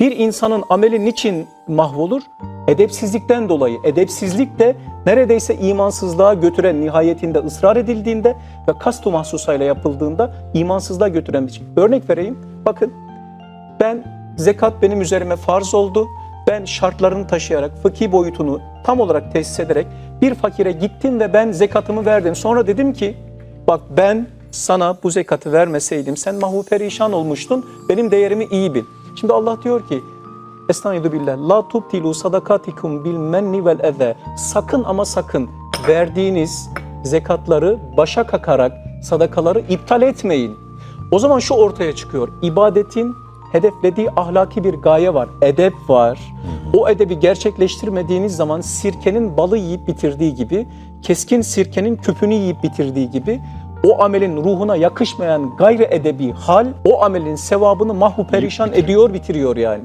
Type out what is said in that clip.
Bir insanın ameli niçin mahvolur? Edepsizlikten dolayı. Edepsizlik de neredeyse imansızlığa götüren nihayetinde ısrar edildiğinde ve kastu mahsusayla yapıldığında imansızlığa götüren bir şey. Örnek vereyim. Bakın ben zekat benim üzerime farz oldu. Ben şartlarını taşıyarak, fıkhi boyutunu tam olarak tesis ederek bir fakire gittim ve ben zekatımı verdim. Sonra dedim ki bak ben sana bu zekatı vermeseydim sen mahvu perişan olmuştun. Benim değerimi iyi bil. Şimdi Allah diyor ki Estaizu billah. La tubtilu sadakatikum bil menni vel eze. Sakın ama sakın verdiğiniz zekatları başa kakarak sadakaları iptal etmeyin. O zaman şu ortaya çıkıyor. İbadetin hedeflediği ahlaki bir gaye var. Edep var. O edebi gerçekleştirmediğiniz zaman sirkenin balı yiyip bitirdiği gibi, keskin sirkenin küpünü yiyip bitirdiği gibi o amelin ruhuna yakışmayan gayri edebi hal o amelin sevabını mahvu perişan ediyor, bitiriyor yani.